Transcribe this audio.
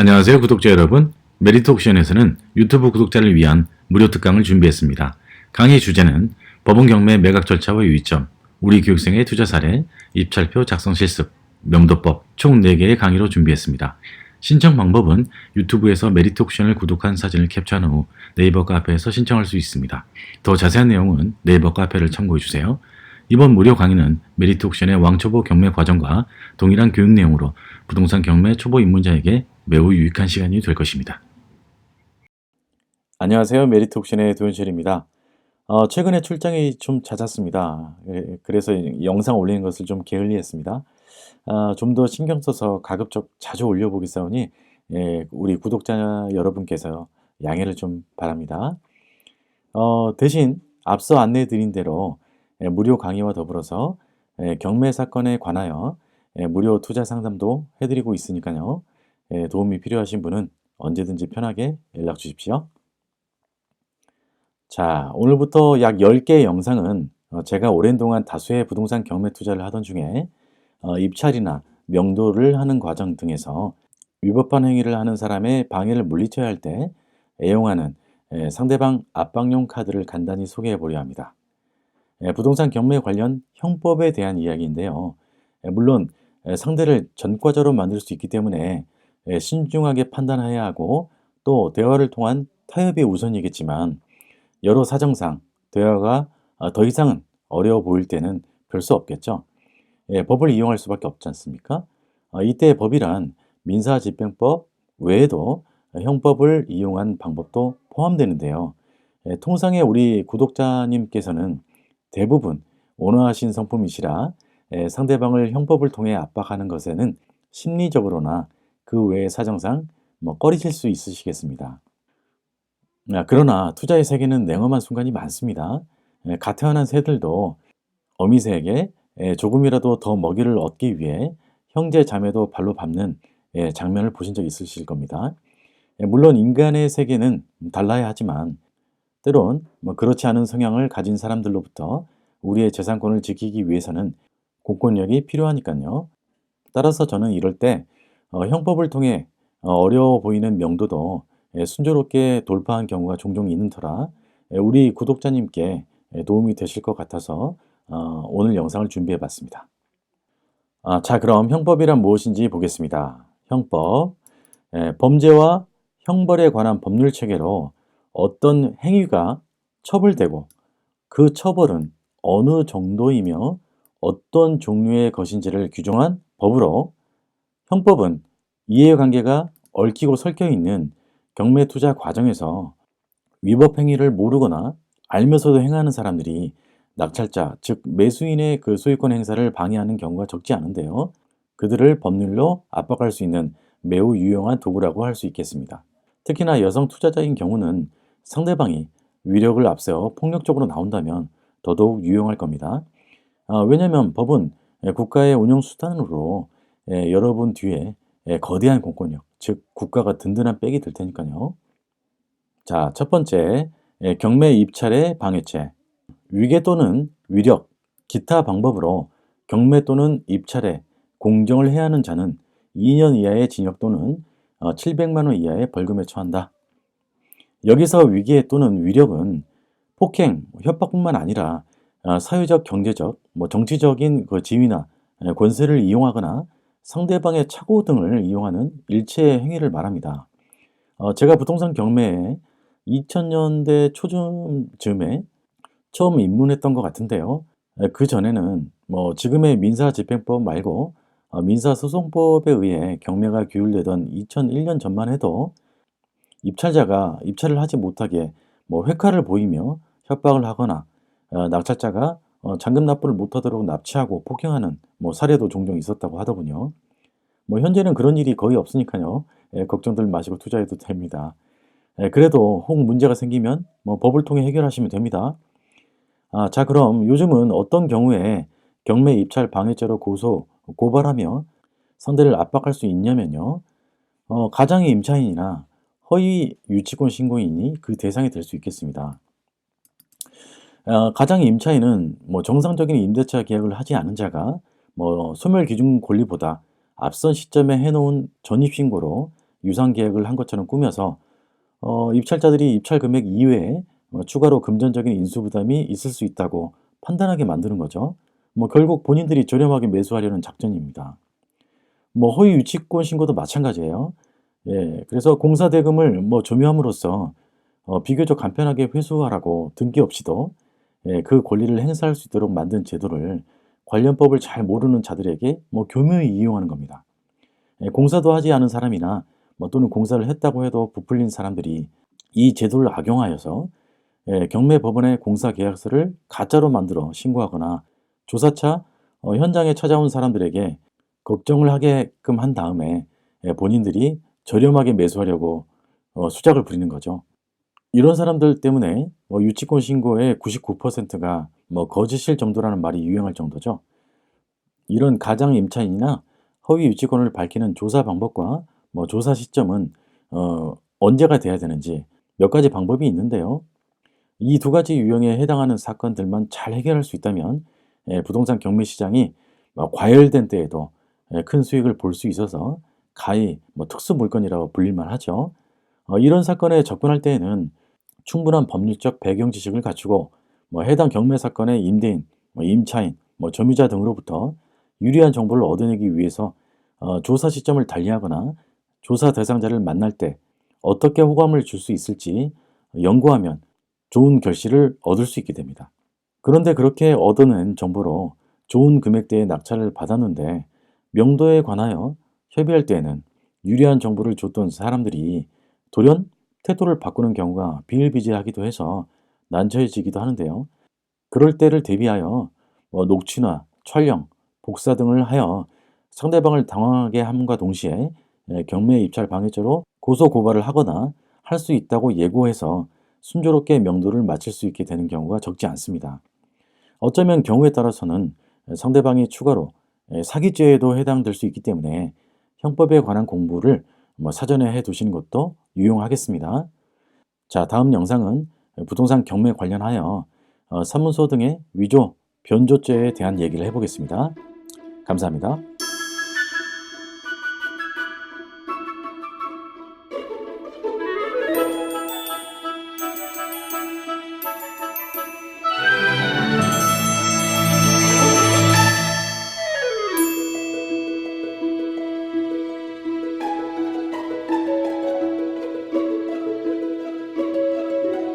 안녕하세요 구독자 여러분 메리트 옥션에서는 유튜브 구독자를 위한 무료 특강을 준비했습니다. 강의 주제는 법원 경매 매각 절차와 유의점, 우리 교육생의 투자 사례, 입찰표 작성 실습, 명도법 총 4개의 강의로 준비했습니다. 신청 방법은 유튜브에서 메리트 옥션을 구독한 사진을 캡처한 후 네이버 카페에서 신청할 수 있습니다. 더 자세한 내용은 네이버 카페를 참고해 주세요. 이번 무료 강의는 메리트 옥션의 왕초보 경매 과정과 동일한 교육 내용으로 부동산 경매 초보 입문자에게 매우 유익한 시간이 될 것입니다. 안녕하세요. 메리트 옥션의 도현철입니다. 어, 최근에 출장이 좀 잦았습니다. 예, 그래서 이 영상 올리는 것을 좀 게을리했습니다. 아, 좀더 신경 써서 가급적 자주 올려보겠사오니 예, 우리 구독자 여러분께서 양해를 좀 바랍니다. 어, 대신 앞서 안내드린 대로 예, 무료 강의와 더불어서 예, 경매 사건에 관하여 예, 무료 투자 상담도 해드리고 있으니까요. 예, 도움이 필요하신 분은 언제든지 편하게 연락 주십시오. 자, 오늘부터 약 10개의 영상은 어, 제가 오랜 동안 다수의 부동산 경매 투자를 하던 중에 어, 입찰이나 명도를 하는 과정 등에서 위법한 행위를 하는 사람의 방해를 물리쳐야 할 때 애용하는 에, 상대방 압박용 카드를 간단히 소개해 보려 합니다. 에, 부동산 경매 관련 형법에 대한 이야기인데요. 에, 물론 에, 상대를 전과자로 만들 수 있기 때문에 에, 신중하게 판단해야 하고 또 대화를 통한 타협이 우선이겠지만 여러 사정상 대화가 아, 더 이상은 어려워 보일 때는 별 수 없겠죠. 예, 법을 이용할 수밖에 없지 않습니까? 아, 이때 법이란 민사집행법 외에도 형법을 이용한 방법도 포함되는데요. 예, 통상의 우리 구독자님께서는 대부분 온화하신 성품이시라 예, 상대방을 형법을 통해 압박하는 것에는 심리적으로나 그 외의 사정상 뭐 꺼리실 수 있으시겠습니다. 아, 그러나 투자의 세계는 냉엄한 순간이 많습니다. 예, 갓 태어난 새들도 어미새에게 예, 조금이라도 더 먹이를 얻기 위해 형제 자매도 발로 밟는 예, 장면을 보신 적 있으실 겁니다. 예, 물론 인간의 세계는 달라야 하지만 때론 뭐 그렇지 않은 성향을 가진 사람들로부터 우리의 재산권을 지키기 위해서는 공권력이 필요하니까요. 따라서 저는 이럴 때 어, 형법을 통해 어, 어려워 보이는 명도도 예, 순조롭게 돌파한 경우가 종종 있는 터라 예, 우리 구독자님께 예, 도움이 되실 것 같아서 어, 오늘 영상을 준비해 봤습니다. 아, 자, 그럼 형법이란 무엇인지 보겠습니다. 형법, 예, 범죄와 형벌에 관한 법률 체계로 어떤 행위가 처벌되고 그 처벌은 어느 정도이며 어떤 종류의 것인지를 규정한 법으로 형법은 이해관계가 얽히고 설켜 있는 경매 투자 과정에서 위법 행위를 모르거나 알면서도 행하는 사람들이 낙찰자, 즉 매수인의 그 소유권 행사를 방해하는 경우가 적지 않은데요. 그들을 법률로 압박할 수 있는 매우 유용한 도구라고 할 수 있겠습니다. 특히나 여성 투자자인 경우는 상대방이 위력을 앞세워 폭력적으로 나온다면 더더욱 유용할 겁니다. 아, 왜냐하면 법은 국가의 운영 수단으로 예, 여러분 뒤에 예, 거대한 공권력, 즉 국가가 든든한 백이 될 테니까요. 자, 첫 번째, 예, 경매 입찰의 방해죄. 위계 또는 위력, 기타 방법으로 경매 또는 입찰에 공정을 해야 하는 자는 2년 이하의 징역 또는 700만 원 이하의 벌금에 처한다. 여기서 위계 또는 위력은 폭행, 협박뿐만 아니라 어, 사회적, 경제적, 뭐 정치적인 그 지위나 예, 권세를 이용하거나 상대방의 착오 등을 이용하는 일체의 행위를 말합니다. 어, 제가 부동산 경매에 2000년대 초중쯤에 처음 입문했던 것 같은데요. 그 전에는 뭐 지금의 민사집행법 말고 어, 민사소송법에 의해 경매가 규율되던 2001년 전만 해도 입찰자가 입찰을 하지 못하게 뭐 회카를 보이며 협박을 하거나 어, 낙찰자가 어, 잔금 납부를 못하도록 납치하고 폭행하는 뭐 사례도 종종 있었다고 하더군요. 뭐 현재는 그런 일이 거의 없으니까요. 예, 걱정들 마시고 투자해도 됩니다. 예, 그래도 혹 문제가 생기면 뭐 법을 통해 해결하시면 됩니다. 아, 자 그럼 요즘은 어떤 경우에 경매 입찰 방해죄로 고소, 고발하며 상대를 압박할 수 있냐면요. 어, 가장의 임차인이나 허위 유치권 신고인이 그 대상이 될 수 있겠습니다. 어, 가장의 임차인은 뭐 정상적인 임대차 계약을 하지 않은 자가 뭐 소멸 기준 권리보다 앞선 시점에 해놓은 전입신고로 유상 계약을 한 것처럼 꾸며서 어, 입찰자들이 입찰 금액 이외에 어, 추가로 금전적인 인수 부담이 있을 수 있다고 판단하게 만드는 거죠. 뭐 결국 본인들이 저렴하게 매수하려는 작전입니다. 뭐 허위 유치권 신고도 마찬가지예요. 예, 그래서 공사 대금을 뭐 조묘함으로써 어, 비교적 간편하게 회수하라고 등기 없이도 예, 그 권리를 행사할 수 있도록 만든 제도를 관련법을 잘 모르는 자들에게 뭐 교묘히 이용하는 겁니다. 예, 공사도 하지 않은 사람이나 뭐 또는 공사를 했다고 해도 부풀린 사람들이 이 제도를 악용하여서 예, 경매 법원에 공사 계약서를 가짜로 만들어 신고하거나 조사차 어, 현장에 찾아온 사람들에게 걱정을 하게끔 한 다음에 예, 본인들이 저렴하게 매수하려고 어, 수작을 부리는 거죠. 이런 사람들 때문에 뭐 유치권 신고의 99%가 뭐 거짓일 정도라는 말이 유행할 정도죠. 이런 가장 임차인이나 허위 유치권을 밝히는 조사 방법과 뭐 조사 시점은 어, 언제가 돼야 되는지 몇 가지 방법이 있는데요. 이 두 가지 유형에 해당하는 사건들만 잘 해결할 수 있다면 예, 부동산 경매 시장이 뭐 과열된 때에도 예, 큰 수익을 볼 수 있어서 가히 뭐 특수 물건이라고 불릴만 하죠. 어, 이런 사건에 접근할 때에는 충분한 법률적 배경 지식을 갖추고 뭐 해당 경매 사건의 임대인, 뭐 임차인, 뭐 점유자 등으로부터 유리한 정보를 얻어내기 위해서 어, 조사 시점을 달리하거나 조사 대상자를 만날 때 어떻게 호감을 줄 수 있을지 연구하면 좋은 결실을 얻을 수 있게 됩니다. 그런데 그렇게 얻어낸 정보로 좋은 금액대의 낙찰을 받았는데 명도에 관하여 협의할 때에는 유리한 정보를 줬던 사람들이 돌연 태도를 바꾸는 경우가 비일비재하기도 해서 난처해지기도 하는데요. 그럴 때를 대비하여 뭐 녹취나 촬영, 복사 등을 하여 상대방을 당황하게 함과 동시에 예, 경매 입찰 방해죄로 고소 고발을 하거나 할 수 있다고 예고해서 순조롭게 명도를 마칠 수 있게 되는 경우가 적지 않습니다. 어쩌면 경우에 따라서는 상대방이 추가로 예, 사기죄에도 해당될 수 있기 때문에 형법에 관한 공부를 뭐 사전에 해 두시는 것도 유용하겠습니다. 자, 다음 영상은 부동산 경매 관련하여 어, 사문서 등의 위조, 변조죄에 대한 얘기를 해보겠습니다. 감사합니다.